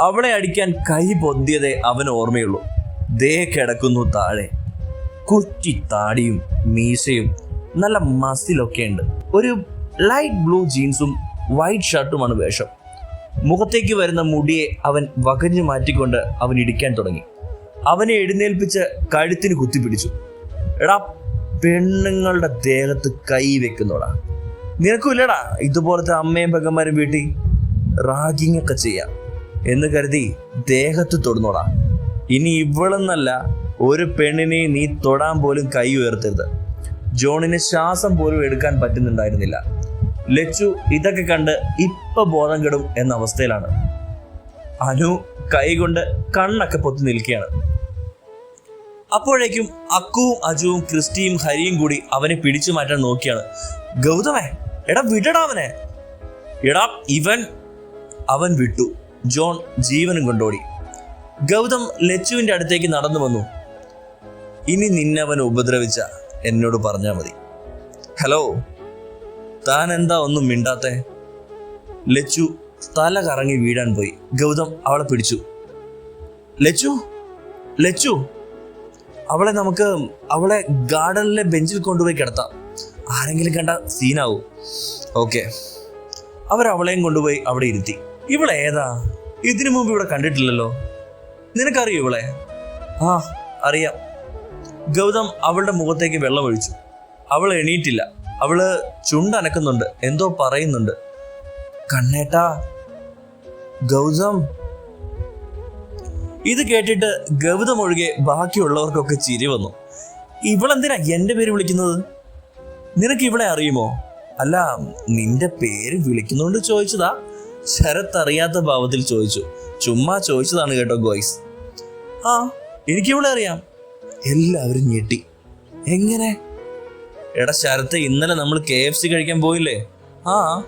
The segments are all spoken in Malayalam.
അവളെ അടിക്കാൻ കൈ പൊന്തിയതേ അവൻ ഓർമ്മയുള്ളൂ. ദേ കിടക്കുന്നു താഴെ. കുറ്റി താടിയും മീശയും നല്ല മസിലൊക്കെ ഉണ്ട് ഒരു ലൈറ്റ് ബ്ലൂ ജീൻസും വൈറ്റ് ഷർട്ടുമാണ് വേഷം. മുഖത്തേക്ക് വരുന്ന മുടിയെ അവൻ വകഞ്ഞു മാറ്റിക്കൊണ്ട് അവൻ ഇടിക്കാൻ തുടങ്ങി. അവനെ എഴുന്നേൽപ്പിച്ച് കഴുത്തിന് കുത്തിപ്പിടിച്ചു. എടാ പെണ്ണുങ്ങളുടെ ദേഹത്ത് കൈ വെക്കുന്നോടാ. നിനക്കുമില്ലടാ ഇതുപോലത്തെ അമ്മയും പെങ്ങന്മാരും വീട്ടിൽ റാഗിങ് ഒക്കെ ചെയ്യാം. എന്ന് കരുതി ദേഹത്ത് തൊടുന്നോടാ. ഇനി ഇവളെന്നല്ല ഒരു പെണ്ണിനെ നീ തൊടാൻ പോലും കൈ ഉയർത്തരുത്. ജോണിന് ശ്വാസം പോലും എടുക്കാൻ പറ്റുന്നുണ്ടായിരുന്നില്ല. ലച്ചു ഇതൊക്കെ കണ്ട് ഇപ്പൊ ബോധം കെടും എന്ന അവസ്ഥയിലാണ്. അനു കൈകൊണ്ട് കണ്ണൊക്കെ പൊത്തി നിൽക്കുകയാണ്. അപ്പോഴേക്കും അക്കുവും അജുവും ക്രിസ്റ്റിയും ഹരിയും കൂടി അവനെ പിടിച്ചു മാറ്റാൻ നോക്കിയാണ്. ഗൗതമേ എടാ വിടടാ അവനെ. എടാ ഇവൻ അവൻ വിട്ടു. ജോൺ ജീവനും കൊണ്ടോടി. ഗൗതം ലച്ചുവിന്റെ അടുത്തേക്ക് നടന്നു വന്നു. ഇനി നിന്നവൻ ഉപദ്രവിച്ച എന്നോട് പറഞ്ഞാൽ മതി. ഹലോ താൻ എന്താ ഒന്നും മിണ്ടാത്തെ? ലച്ചു തല കറങ്ങി വീഴാൻ പോയി. ഗൗതം അവളെ പിടിച്ചു. ലച്ചു ലച്ചു അവളെ നമുക്ക് അവളെ ഗാർഡനിലെ ബെഞ്ചിൽ കൊണ്ടുപോയി കിടത്താം. ആരെങ്കിലും കണ്ട സീനാവും ഓക്കെ അവരവളെയും കൊണ്ടുപോയി അവിടെ ഇരുത്തി. ഇവളെ ഏതാ? ഇതിനു മുമ്പ് ഇവിടെ കണ്ടിട്ടില്ലല്ലോ. നിനക്കറിയോ ഇവളെ? ആ അറിയാം. ഗൗതം അവളുടെ മുഖത്തേക്ക് വെള്ളം ഒഴിച്ചു. അവൾ എണീറ്റില്ല. അവൾ ചുണ്ടനക്കുന്നുണ്ട് എന്തോ പറയുന്നുണ്ട്. കണ്ണേട്ടാ ഗൗതം. ഇത് കേട്ടിട്ട് ഗൗതം ഒഴികെ ബാക്കിയുള്ളവർക്കൊക്കെ ചിരി വന്നു. ഇവളെന്തിനാ എന്റെ പേര് വിളിക്കുന്നത്? നിനക്ക് ഇവളെ അറിയുമോ? അല്ല നിന്റെ പേര് വിളിക്കുന്നോണ്ട് ചോദിച്ചതാ. ശരത്ത് അറിയാത്ത ഭാവത്തിൽ ചോദിച്ചു. ചുമ്മാ ചോദിച്ചതാണ് കേട്ടോ ഗോയ്സ്. ആ എനിക്ക് ഇവിടെ അറിയാം. എല്ലാവരും ഞെട്ടി. എങ്ങനെ? എടാ ശരത്ത് ഇന്നലെ നമ്മൾ കെ എഫ് സി കഴിക്കാൻ പോയില്ലേ? ആ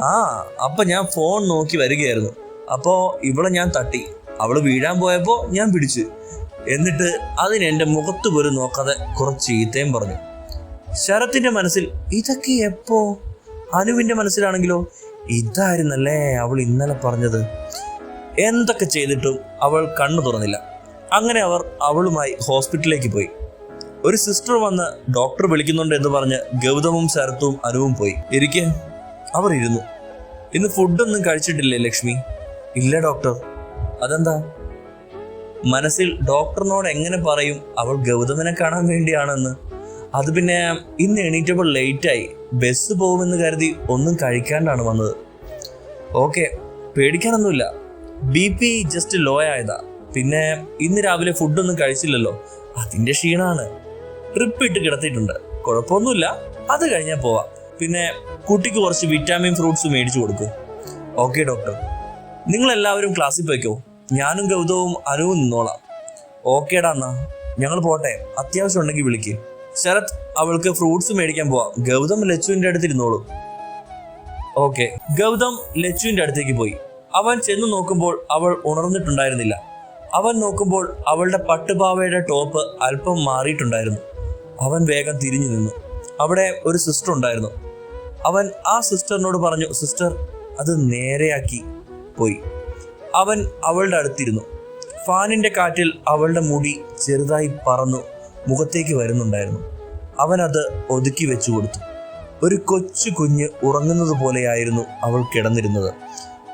ആ അപ്പൊ ഞാൻ ഫോൺ നോക്കി വരികയായിരുന്നു. അപ്പോ ഇവളെ ഞാൻ തട്ടി. അവൾ വീഴാൻ പോയപ്പോ ഞാൻ പിടിച്ചു. എന്നിട്ട് അതിന് എന്റെ മുഖത്ത് പോലും നോക്കാതെ കുറച്ച് ചീത്തയും പറഞ്ഞു. ശരത്തിന്റെ മനസ്സിൽ ഇതൊക്കെ എപ്പോ? അനുവിന്റെ മനസ്സിലാണെങ്കിലോ? ഇതായിരുന്നല്ലേ അവൾ ഇന്നലെ പറഞ്ഞത്? എന്തൊക്കെ ചെയ്തിട്ടും അവൾ കണ്ണു തുറന്നില്ല. അങ്ങനെ അവർ അവളുമായി ഹോസ്പിറ്റലിലേക്ക് പോയി. ഒരു സിസ്റ്റർ വന്ന് ഡോക്ടർ വിളിക്കുന്നുണ്ട് എന്ന് പറഞ്ഞ് ഗൗതമും ശരത്തും അനുവും പോയി. ഇരിക്കെ അവർ ഇരുന്നു. ഇന്ന് ഫുഡൊന്നും കഴിച്ചിട്ടില്ലേ ലക്ഷ്മി? ഇല്ല ഡോക്ടർ. അതെന്താ? മനസ്സിൽ ഡോക്ടറിനോട് എങ്ങനെ പറയും? അവൾ ഗൗതമനെ കാണാൻ വേണ്ടിയാണെന്ന്. അത് പിന്നെ ഇന്ന് എണീറ്റപ്പോൾ ലേറ്റായി ബസ് പോകുമെന്ന് കരുതി ഒന്നും കഴിക്കാണ്ടാണ് വന്നത്. ഓക്കെ പേടിക്കാനൊന്നുമില്ല. ബി പി ജസ്റ്റ് ലോ ആയതാ. പിന്നെ ഇന്ന് രാവിലെ ഫുഡൊന്നും കഴിച്ചില്ലല്ലോ. അതിന്റെ ക്ഷീണാണ്. ട്രിപ്പ് ഇട്ട് കിടത്തിയിട്ടുണ്ട്. കുഴപ്പമൊന്നുമില്ല. അത് കഴിഞ്ഞാൽ പോവാം. പിന്നെ കുട്ടിക്ക് കുറച്ച് വിറ്റാമിൻ ഫ്രൂട്ട്സ് മേടിച്ചു കൊടുക്കും. ഓക്കെ ഡോക്ടർ നിങ്ങൾ എല്ലാവരും ക്ലാസ്സിൽ പോയിക്കോ? ഞാനും ഗൗതവും അനുവും നിന്നോളാം. ഓക്കേടാ എന്നാ. ഞങ്ങൾ പോട്ടെ. അത്യാവശ്യം ഉണ്ടെങ്കിൽ വിളിക്ക്. ശരത് അവൾക്ക് ഫ്രൂട്ട്സ് മേടിക്കാൻ പോവാം. ഗൗതം ലച്ചുവിന്റെ അടുത്ത് ഇരുന്നോളൂ ഓക്കെ ഗൗതം ലച്ചുവിന്റെ അടുത്തേക്ക് പോയി. അവൻ ചെന്ന് നോക്കുമ്പോൾ അവൾ ഉണർന്നിട്ടുണ്ടായിരുന്നില്ല. അവൻ നോക്കുമ്പോൾ അവളുടെ പട്ടുപാവയുടെ ടോപ്പ് അല്പം മാറിയിട്ടുണ്ടായിരുന്നു. അവൻ വേഗം തിരിഞ്ഞു നിന്നു. അവിടെ ഒരു സിസ്റ്റർ ഉണ്ടായിരുന്നു. അവൻ ആ സിസ്റ്ററിനോട് പറഞ്ഞു സിസ്റ്റർ അത് നേരെയാക്കി പോയി. അവൻ അവളുടെ അടുത്തിരുന്നു. ഫാനിന്റെ കാറ്റിൽ അവളുടെ മുടി ചെറുതായി പറന്നു. മുഖത്തേക്ക് വരുന്നുണ്ടായിരുന്നു. അവൻ അത് ഒതുക്കി വെച്ചു കൊടുത്തു. ഒരു കൊച്ചു കുഞ്ഞ് ഉറങ്ങുന്നത് പോലെയായിരുന്നു അവൾ കിടന്നിരുന്നത്.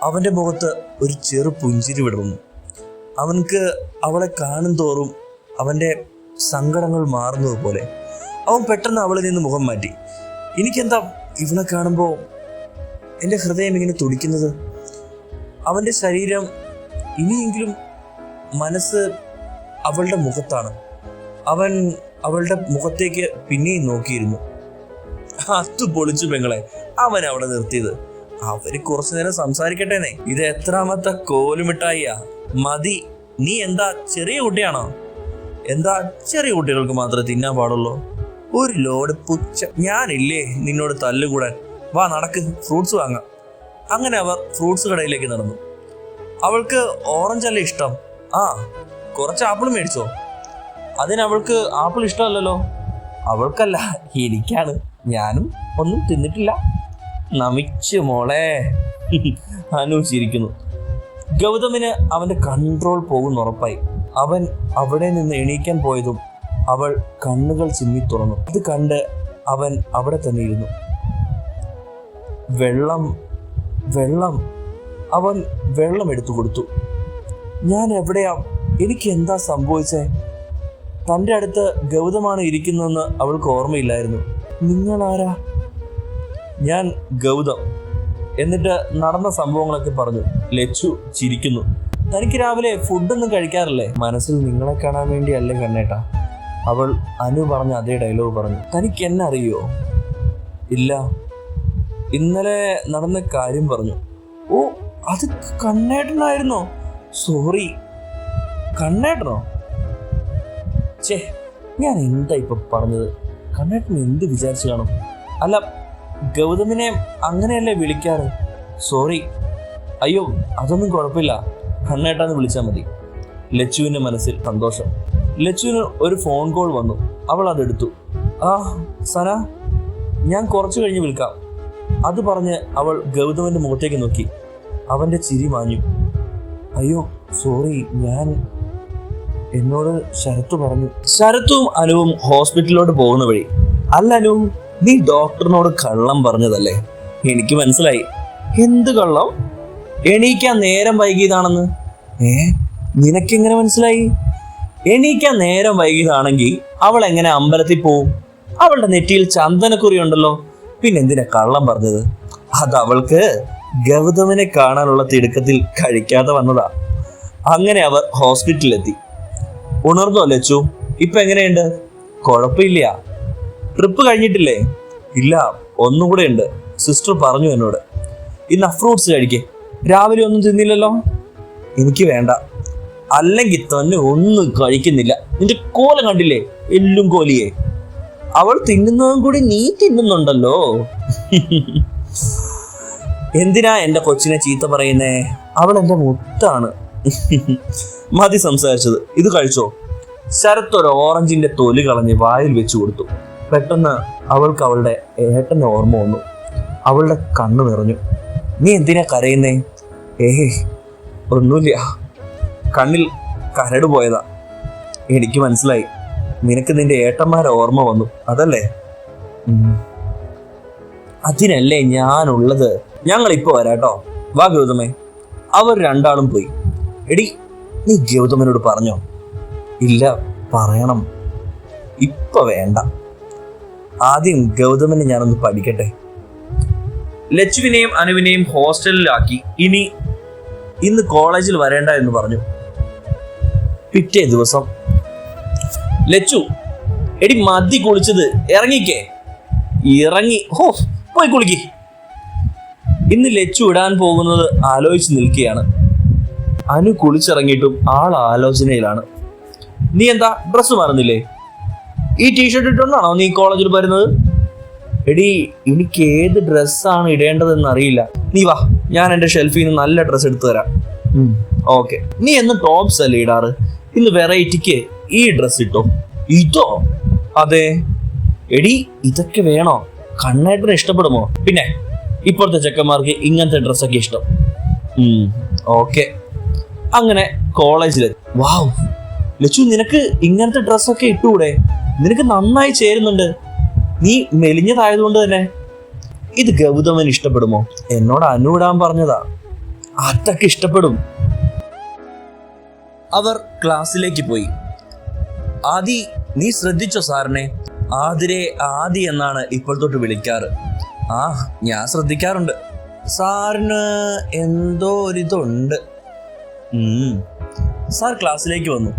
അവന്റെ മുഖത്ത് ഒരു ചെറു പുഞ്ചിരി വിടർന്നു. അവൻക്ക് അവളെ കാണും തോറും അവന്റെ സങ്കടങ്ങൾ മാറുന്നത് പോലെ. അവൻ പെട്ടെന്ന് അവളിൽ നിന്ന് മുഖം മാറ്റി. എനിക്കെന്താ ഇവളെ കാണുമ്പോൾ എന്റെ ഹൃദയം ഇങ്ങനെ തുടിക്കുന്നത്? അവന്റെ ശരീരം ഇനിയെങ്കിലും മനസ്സ് അവളുടെ മുഖത്താണ്. അവൻ അവളുടെ മുഖത്തേക്ക് പിന്നെയും നോക്കിയിരുന്നു. അത് പൊളിച്ചു പെങ്ങളെ. അവൻ അവിടെ നിർത്തിയത്. അവർ കുറച്ചു നേരം സംസാരിക്കട്ടേനെ ഇത് എത്രാമത്തെ കോലുമിട്ടായിയാ മതി. നീ എന്താ ചെറിയ കുട്ടിയാണോ? എന്താ ചെറിയ കുട്ടികൾക്ക് മാത്രമേ തിന്നാൻ പാടുള്ളൂ? ഒരു ലോഡ് പുച്ച. ഞാനില്ലേ നിന്നോട് തല്ലുകൂടാൻ. വാ നടക്ക്. ഫ്രൂട്ട്സ് വാങ്ങാം. അങ്ങനെ അവർ ഫ്രൂട്ട്സ് കടയിലേക്ക് നടന്നു. അവൾക്ക് ഓറഞ്ച് അല്ലേ ഇഷ്ടം? ആ കുറച്ച് ആപ്പിൾ മേടിച്ചോ. അതിന് അവൾക്ക് ആപ്പിൾ ഇഷ്ടമല്ലല്ലോ? അവൾക്കല്ല എനിക്കാണ്. ഞാനും ഒന്നും തിന്നിട്ടില്ല. നമിച്ചു മോളെ. അനു ചിരിക്കുന്നു ഗൗതമിന് അവന്റെ കൺട്രോൾ പോകുന്ന ഉറപ്പായി. അവൻ അവിടെ നിന്ന് എണീക്കാൻ പോയതും അവൾ കണ്ണുകൾ ചിമ്മി തുറന്നു. ഇത് കണ്ട് അവൻ അവിടെ തന്നെ ഇരുന്നു വെള്ളം വെള്ളം. അവൻ വെള്ളം എടുത്തു കൊടുത്തു. ഞാൻ എവിടെയാ? എനിക്ക് എന്താ സംഭവിച്ചേ? തന്റെ അടുത്ത് ഗൗതമാണ് ഇരിക്കുന്നതെന്ന് അവൾക്ക് ഓർമ്മയില്ലായിരുന്നു. നിങ്ങൾ ആരാ ഞാൻ ഗൗതം എന്നിട്ട് നടന്ന സംഭവങ്ങളൊക്കെ പറഞ്ഞു. ലച്ചു ചിരിക്കുന്നു. തനിക്ക് രാവിലെ ഫുഡൊന്നും കഴിക്കാറില്ലേ? മനസ്സിൽ നിങ്ങളെ കാണാൻ വേണ്ടിയല്ലേ കണ്ണേട്ടാ? അവൾ അനു പറഞ്ഞ അതേ ഡയലോഗ് പറഞ്ഞു. തനിക്ക് എന്നെ അറിയോ? ഇല്ല. ഇന്നലെ നടന്ന കാര്യം പറഞ്ഞു. ഓ അത് കണ്ണേട്ടനായിരുന്നോ? സോറി. കണ്ണേട്ടനോ? ഛേ ഞാൻ എന്താ ഇപ്പൊ പറഞ്ഞത്? കണ്ണേട്ടൻ എന്ത് വിചാരിച്ചു കാണും? അല്ല ഗൗതമിനെ അങ്ങനെയല്ലേ വിളിക്കാറ്? സോറി. അയ്യോ അതൊന്നും കുഴപ്പമില്ല. കണ്ണേട്ടാന്ന് വിളിച്ചാൽ മതി. ലച്ചുവിന്റെ മനസ്സിൽ സന്തോഷം. ലച്ചുവിന് ഒരു ഫോൺ കോൾ വന്നു. അവൾ അതെടുത്തു. ആ സന ഞാൻ കുറച്ചു കഴിഞ്ഞ് വിളിക്കാം. അത് പറഞ്ഞ് അവൾ ഗൗതമന്റെ മുഖത്തേക്ക് നോക്കി. അവന്റെ ചിരി മാഞ്ഞു. അയ്യോ സോറി ഞാൻ എന്നോട് ശരത്ത് പറഞ്ഞു ശരത്തും അനുവും ഹോസ്പിറ്റലിലോട്ട് പോകുന്ന വഴി. അല്ല അനു നീ ഡോക്ടറിനോട് കള്ളം പറഞ്ഞതല്ലേ? എനിക്ക് മനസ്സിലായി. എന്ത് കള്ളം? എണീക്കാൻ നേരം വൈകിയതാണെന്ന്? ഏ നിനക്കെങ്ങനെ മനസ്സിലായി? എണീക്കാൻ നേരം വൈകിയതാണെങ്കിൽ അവൾ എങ്ങനെ അമ്പലത്തിൽ പോവും? അവളുടെ നെറ്റിയിൽ ചന്ദനക്കുറി ഉണ്ടല്ലോ പിന്നെന്തിനാ കള്ളം പറഞ്ഞത്? അത് അവൾക്ക് ഗൗതമനെ കാണാനുള്ള തിടുക്കത്തിൽ കഴിക്കാതെ വന്നതാ. അങ്ങനെ അവർ ഹോസ്പിറ്റലിലെത്തി. ഉണർന്നോ ലച്ചു? ഇപ്പൊ എങ്ങനെയുണ്ട്? കുഴപ്പമില്ല. ട്രിപ്പ് കഴിഞ്ഞിട്ടില്ലേ? ഇല്ല ഒന്നും കൂടെ ഉണ്ട്. സിസ്റ്റർ പറഞ്ഞു എന്നോട്. ഇന്ന് ഫ്രൂട്ട്സ് കഴിക്കേ. രാവിലെ ഒന്നും തിന്നില്ലല്ലോ? എനിക്ക് വേണ്ട. അല്ലെങ്കിൽ തന്നെ ഒന്നും കഴിക്കുന്നില്ല. നിന്റെ കോല കണ്ടില്ലേ? എല്ലും കോലിയെ. അവൾ തിന്നുന്നതും കൂടി നീ തിന്നുന്നുണ്ടല്ലോ. എന്തിനാ എന്റെ കൊച്ചിനെ ചീത്ത പറയുന്നേ? അവൾ എന്റെ മുത്താണ്. മതി സംസാരിച്ചത്. ഇത് കഴിച്ചോ? ശരത്ത് ഒരു ഓറഞ്ചിന്റെ തൊലി കളഞ്ഞ് വായിൽ വെച്ചു കൊടുത്തു. പെട്ടെന്ന് അവൾക്ക് അവളുടെ ഏട്ടന്റെ ഓർമ്മ വന്നു. അവളുടെ കണ്ണു നിറഞ്ഞു. നീ എന്തിനാ കരയുന്നേ? ഏഹ് ഒന്നുമില്ല. കണ്ണിൽ കരട് പോയതാ. എനിക്ക് മനസ്സിലായി. നിനക്ക് നിന്റെ ഏട്ടന്മാരെ ഓർമ്മ വന്നു. അതല്ലേ. അതിനല്ലേ ഞാനുള്ളത്? ഞങ്ങൾ ഇപ്പൊ വരാട്ടോ. വാ ഗൗതമേ. അവർ രണ്ടാളും പോയി. എടി നീ ഗൗതമനോട് പറഞ്ഞോ? ഇല്ല പറയണം. ഇപ്പൊ വേണ്ട. ആദ്യം ഗൗതമനെ ഞാനൊന്ന് പഠിക്കട്ടെ. ലച്ചുവിനെയും അനുവിനെയും ഹോസ്റ്റലിലാക്കി. ഇനി ഇന്ന് കോളേജിൽ വരേണ്ട എന്ന് പറഞ്ഞു. പിറ്റേ ദിവസം. ലച്ചു എടി മതി കുളിച്ചത് ഇറങ്ങിക്കേ. ഇറങ്ങി ഹോ പോയി കുളിക്ക്. ഇന്ന് ലച്ചു ഇടാൻ പോകുന്നത് ആലോചിച്ച് നിൽക്കുകയാണ്. അനു കുളിച്ചിറങ്ങിയിട്ടും ആൾ ആലോചനയിലാണ്. നീ എന്താ ഡ്രസ്സ് മാറുന്നില്ലേ? ഈ ടീഷർട്ട് ഇട്ടുകൊണ്ടാണോ നീ കോളേജിൽ വരുന്നത്? എടി എനിക്ക് ഏത് ഡ്രസ്സാണ് ഇടേണ്ടതെന്ന് അറിയില്ല. നീ വാ ഞാൻ എന്റെ ഷെൽഫിൽ നിന്ന് നല്ല ഡ്രസ്സ് എടുത്തു തരാം. ഓക്കെ നീ എന്ന് ടോപ്സ് അല്ലേ ഇടാറ്? ഇന്ന് വെറൈറ്റിക്ക് ഈ ഡ്രസ്സ് ഇട്ടോ? ഇതോ? അതെ. എടി ഇതൊക്കെ വേണോ? കണ്ണേട്ടന് ഇഷ്ടപ്പെടുമോ? പിന്നെ ഇപ്പോഴത്തെ ചെക്കന്മാർക്ക് ഇങ്ങനത്തെ ഡ്രസ്സൊക്കെ ഇഷ്ടം. ഓക്കെ അങ്ങനെ കോളേജിൽ വാവ് ലച്ചു നിനക്ക് ഇങ്ങനത്തെ ഡ്രസ്സൊക്കെ ഇട്ടുകൂടെ നിനക്ക് നന്നായി ചേരുന്നുണ്ട്. നീ മെലിഞ്ഞതായതുകൊണ്ട് തന്നെ. ഇത് ഗൗതമൻ ഇഷ്ടപ്പെടുമോ? എന്നോട് അനുവിടാൻ പറഞ്ഞതാ. അതൊക്കെ ഇഷ്ടപ്പെടും. അവർ ക്ലാസ്സിലേക്ക് പോയി. ആദി നീ ശ്രദ്ധിച്ചോ സാറിനെ? ആതിരെ ആദി എന്നാണ് ഇപ്പോൾ തൊട്ട് വിളിക്കാറ്. ആ ഞാൻ ശ്രദ്ധിക്കാറുണ്ട്. സാറിന് എന്തോ ഒരിതുണ്ട്. സാർ ക്ലാസ്സിലേക്ക് വന്നു.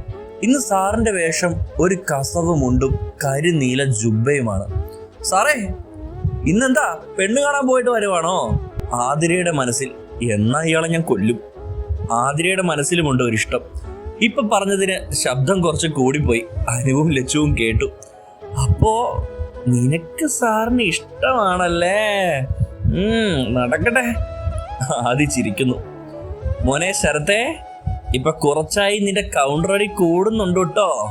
ഇന്ന് സാറിന്റെ വേഷം ഒരു കസവ് മുണ്ടും കരിനീല ജുബയുമാണ് സാറേ ഇന്നെന്താ? പെണ്ണ് കാണാൻ പോയിട്ട് വരുവാണോ? ആതിരയുടെ മനസ്സിൽ എന്നാ ഇയാളെ ഞാൻ കൊല്ലും? ആതിരയുടെ മനസ്സിലുമുണ്ട് ഒരിഷ്ടം. ഇപ്പൊ പറഞ്ഞതിന് ശബ്ദം കുറച്ച് കൂടിപ്പോയി. അനുവും ലച്ചുവും കേട്ടു. അപ്പോ നിനക്ക് സാറിന് ഇഷ്ടമാണല്ലേ? നടക്കട്ടെ. ആദി ചിരിക്കുന്നു. മോനെ ശരത്തെ ഇപ്പൊ കുറച്ചായി നിന്റെ കൗണ്ടർ അടി കൂടുന്നുണ്ട് കേട്ടോ.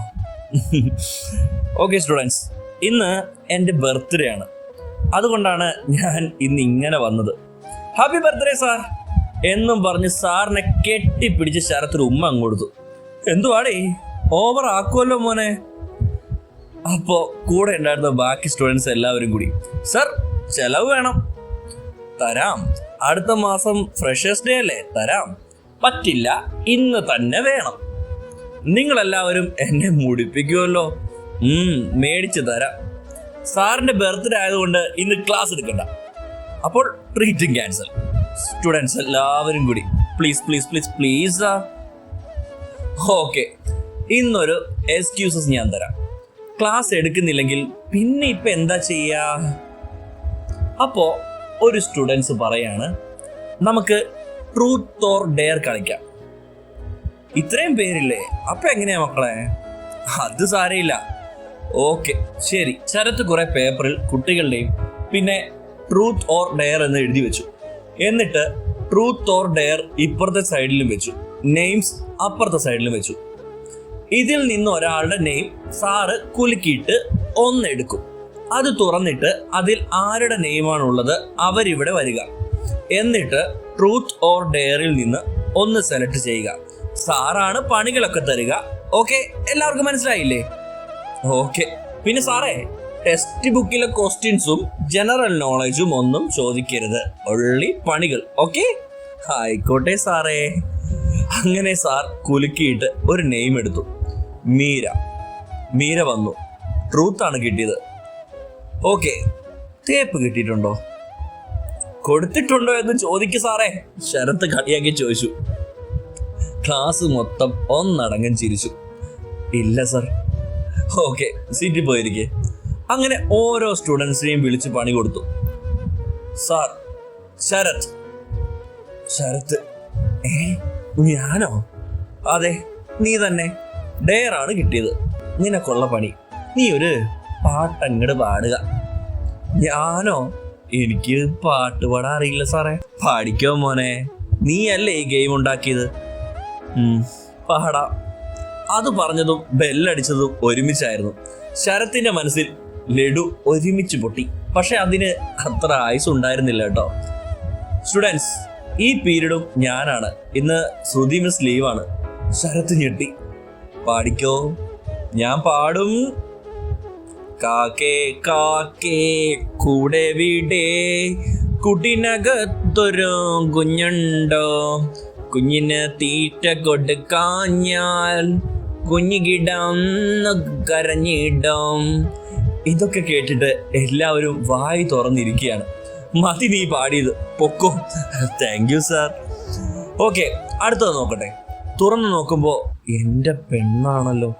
ഓക്കെ സ്റ്റുഡൻസ് ഇന്ന് എന്റെ ബർത്ത്ഡേ ആണ്. അതുകൊണ്ടാണ് ഞാൻ ഇന്ന് ഇങ്ങനെ വന്നത്. ഹാപ്പി ബർത്ത്ഡേ സാർ എന്നും പറഞ്ഞ് സാറിനെ കെട്ടിപ്പിടിച്ച് ശരത്തിന് ഉമ്മ അങ്ങ് കൊടുത്തു. എന്തുവാടേ? ഓവർ ആക്കുമല്ലോ മോനെ. അപ്പോ കൂടെ ഉണ്ടായിരുന്ന ബാക്കി സ്റ്റുഡൻസ് എല്ലാവരും കൂടി സർ ചെലവ് വേണം. തരാം. അടുത്ത മാസം ഫ്രഷേഴ്സ് ഡേ അല്ലേ? തരാം. പറ്റില്ല ഇന്ന് തന്നെ വേണം. നിങ്ങളെല്ലാവരും എന്നെ മുടിപ്പിക്കുമല്ലോ മേടിച്ചു തരാം. സാറിന്റെ ബർത്ത്ഡേ ആയതുകൊണ്ട് ഇന്ന് ക്ലാസ് എടുക്കണ്ട. അപ്പോൾ ട്രീറ്റിംഗ് ക്യാൻസൽ സ്റ്റുഡൻസ് എല്ലാവരും കൂടി please please please please okay ഇന്നൊരു എക്സ്ക്യൂസസ് ഞാൻ തരാം. ക്ലാസ് എടുക്കുന്നില്ലെങ്കിൽ പിന്നെ ഇപ്പൊ എന്താ ചെയ്യാ? അപ്പോ ഒരു സ്റ്റുഡൻസ് പറയാണ് നമുക്ക് ട്രൂത്ത് ഓർ ഡെയർ കളിക്കാം. ഇത്രയും പേരില്ലേ? അപ്പൊ എങ്ങനെയാ മക്കളെ? അത് സാരയില്ല ഓക്കെ ശരി. ശരത്ത് കുറെ പേപ്പറിൽ കുട്ടികളുടെയും പിന്നെ ട്രൂത്ത് ഓർ ഡെയർ എന്ന് എഴുതി വെച്ചു. എന്നിട്ട് ട്രൂത്ത് ഓർ ഡെയർ ഇപ്പുറത്തെ സൈഡിലും വെച്ചു. നെയിംസ് അപ്പുറത്തെ സൈഡിലും വെച്ചു. ഇതിൽ നിന്ന് ഒരാളുടെ നെയിം സാറ് കുലുക്കിയിട്ട് ഒന്ന് ഒന്നെടുക്കും അത് തുറന്നിട്ട് അതിൽ ആരുടെ നെയിമാണുള്ളത് അവരിവിടെ വരിക. എന്നിട്ട് ട്രൂത്ത് ഓർ ഡെയറിൽ നിന്ന് ഒന്ന് സെലക്ട് ചെയ്യുക. സാറാണ് പണികളൊക്കെ തരിക. ഓക്കെ എല്ലാവർക്കും മനസ്സിലായില്ലേ? ഓക്കെ പിന്നെ സാറേ ടെക്സ്റ്റ് ബുക്കിലെ ക്വസ്റ്റ്യൻസും ജനറൽ നോളജും ഒന്നും ചോദിക്കരുത്. ഒള്ളി പണികൾ. ഓക്കെ ആയിക്കോട്ടെ സാറേ. അങ്ങനെ സാർ കുലുക്കിയിട്ട് ഒരു നെയിം എടുത്തു. മീര. മീര വന്നു. ട്രൂത്താണ് കിട്ടിയത്. ഓക്കെ. തേപ്പ് കിട്ടിയിട്ടുണ്ടോ? കൊടുത്തിട്ടുണ്ടോ എന്ന് ചോദിക്കു സാറേ. ശരത്ത് കളിയാക്കി ചോദിച്ചു. ക്ലാസ് മൊത്തം ഒന്നടങ്കം ചിരിച്ചു. ഇല്ല സർ. ഓക്കെ സീറ്റിൽ പോയിരിക്കെ. അങ്ങനെ ഓരോ സ്റ്റുഡൻസിനെയും വിളിച്ച് പണി കൊടുത്തു. സാർ ശരത്. ശരത്ത്. ഏ ഞാനോ? അതെ നീ തന്നെ. ഡെയറാണ് കിട്ടിയത്. നിനക്കുള്ള പണി. നീ ഒരു പാട്ടങ്ങട് പാടുക. ഞാനോ? എനിക്ക് പാട്ട് പാടാൻ അറിയില്ല സാറേ. പാടിക്കോ മോനെ? നീ അല്ലേ ഈ ഗെയിം ഉണ്ടാക്കിയത്? പാടാം. അത് പറഞ്ഞതും ബെല്ലടിച്ചതും ഒരുമിച്ചായിരുന്നു. ശരത്തിന്റെ മനസ്സിൽ ലഡു ഒരുമിച്ച് പൊട്ടി. പക്ഷെ അതിന് അത്ര ആയുസ് ഉണ്ടായിരുന്നില്ല കേട്ടോ. സ്റ്റുഡൻസ് ഈ പീരീഡും ഞാനാണ്. ഇന്ന് ശ്രുതി മിസ് ലീവാണ് ശരത്ത് ഞെട്ടി. പാടിക്കോ? ഞാൻ പാടും. കാക്കേ കാക്കേ കൂടെ വീടേ. കുടിനകത്തൊരു കുഞ്ഞുണ്ടോ? കുഞ്ഞിന് തീറ്റ കൊടുക്കാഞ്ഞാൽ കുഞ്ഞുകിടം കരഞ്ഞിടം. ഇതൊക്കെ കേട്ടിട്ട് എല്ലാവരും വായി തുറന്നിരിക്കുകയാണ്. മതി നീ പാടിയത്. പൊക്കോ. താങ്ക് യു സാർ ഓക്കെ അടുത്തത് നോക്കട്ടെ. തുറന്നു നോക്കുമ്പോൾ എന്റെ പെണ്ണാണല്ലോ.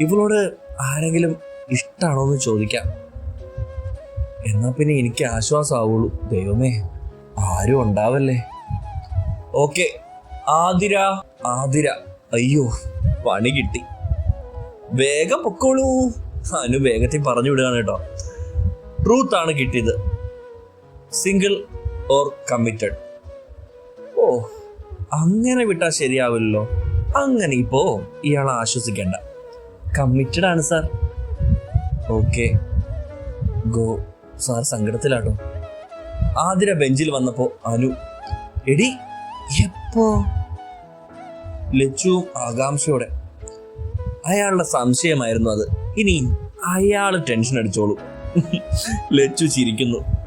ഇവളോട് ആരെങ്കിലും ഇഷ്ടമാണോ എന്ന് ചോദിക്കാം. എന്നാ പിന്നെ എനിക്ക് ആശ്വാസമാവുള്ളൂ ദൈവമേ ആരും ഉണ്ടാവല്ലേ? ഓക്കെ ആതിര ആതിര. അയ്യോ പണി കിട്ടി. വേഗം പൊക്കോളൂ. അനു വേഗത്തിൽ പറഞ്ഞു വിടുകയാണ് കേട്ടോ. ട്രൂത്ത് ആണ് കിട്ടിയത്. സിംഗിൾ ഓർ കമ്മിറ്റഡ് ഓ അങ്ങനെ വിട്ടാൽ ശരിയാവില്ലല്ലോ. അങ്ങനെ ഇപ്പോ ഇയാളെ ആശ്വസിക്കേണ്ട. കമ്മിറ്റഡ് ആണ് സാർ. ഓക്കെ. ഗോ സാർ സങ്കടത്തിലാട്ടോ. ആതിര ബെഞ്ചിൽ വന്നപ്പോ അനു എടി എപ്പോ? ലച്ചുവും ആകാംക്ഷയോടെ അയാളുടെ സംശയമായിരുന്നു അത്. ഇനി അയാൾ ടെൻഷൻ അടിച്ചോളൂ. ലച്ചു ചിരിക്കുന്നു.